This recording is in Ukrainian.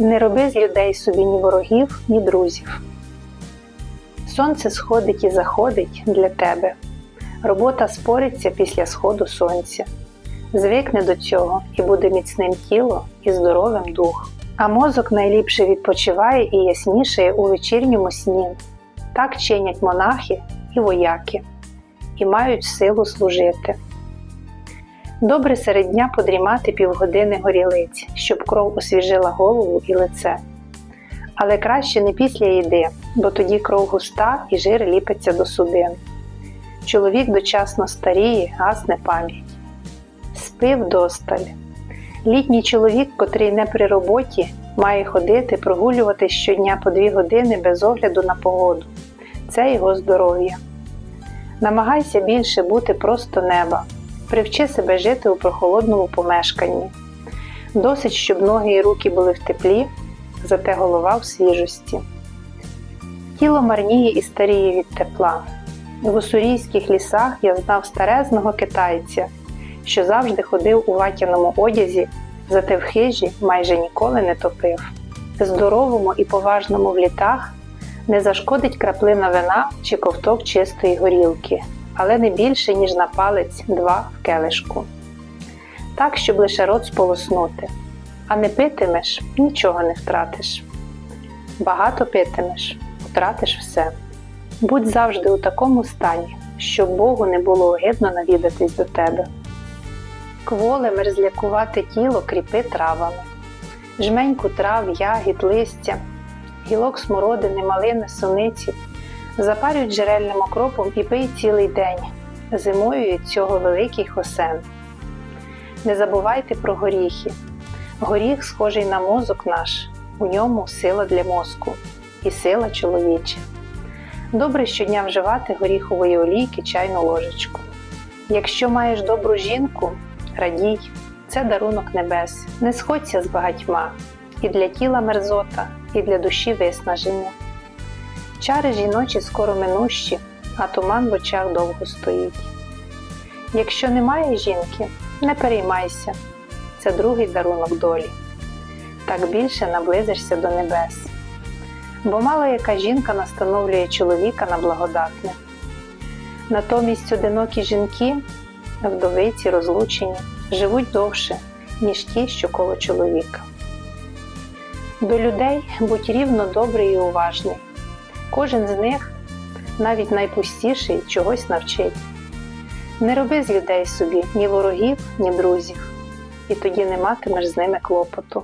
Не роби з людей собі ні ворогів, ні друзів. Сонце сходить і заходить для тебе. Робота спориться після сходу сонця. Звикне до цього і буде міцним тіло і здоровим дух. А мозок найліпше відпочиває і яснішає у вечірньому сні. Так чинять монахи і вояки, і мають силу служити. Добре серед дня подрімати півгодини горілиць, щоб кров освіжила голову і лице. Але краще не після їди, бо тоді кров густа і жир ліпиться до судин. Чоловік дочасно старіє, гасне пам'ять. Спи вдосталь. Літній чоловік, котрий не при роботі, має ходити, прогулювати щодня по дві години без огляду на погоду. Це його здоров'я. Намагайся більше бути просто неба. Привчи себе жити у прохолодному помешканні. Досить, щоб ноги і руки були в теплі, зате голова в свіжості. Тіло марніє і старіє від тепла. В уссурійських лісах я знав старезного китайця, що завжди ходив у ватяному одязі, зате в хижі майже ніколи не топив. Здоровому і поважному в літах не зашкодить краплина вина чи ковток чистої горілки, але не більше, ніж на палець два в келишку. Так, щоб лише рот сполоснути. А не питимеш, нічого не втратиш. Багато питимеш, втратиш все. Будь завжди у такому стані, щоб Богу не було огидно навідатись до тебе. Кволе мерзлякувате тіло кріпи травами, жменьку трав, ягід, листя, гілок смородини, малини, суниці, запарюй джерельним окропом і пий цілий день, зимою від цього великий хосен. Не забувайте про горіхи. Горіх схожий на мозок наш, у ньому сила для мозку і сила чоловіча. Добре щодня вживати горіхової олійки чайну ложечку. Якщо маєш добру жінку, радій, це дарунок небес, не сходься з багатьма, і для тіла мерзота, і для душі виснаження. Чари жіночі скоро минущі, а туман в очах довго стоїть. Якщо немає жінки, не переймайся, це другий дарунок долі. Так більше наблизишся до небес. Бо мало яка жінка настановлює чоловіка на благодатне. Натомість одинокі жінки, вдовиці, розлучені, живуть довше, ніж ті, що коло чоловіка. До людей будь рівно добрий і уважний. Кожен з них, навіть найпустіший, чогось навчить. Не роби з людей собі ні ворогів, ні друзів, і тоді не матимеш з ними клопоту.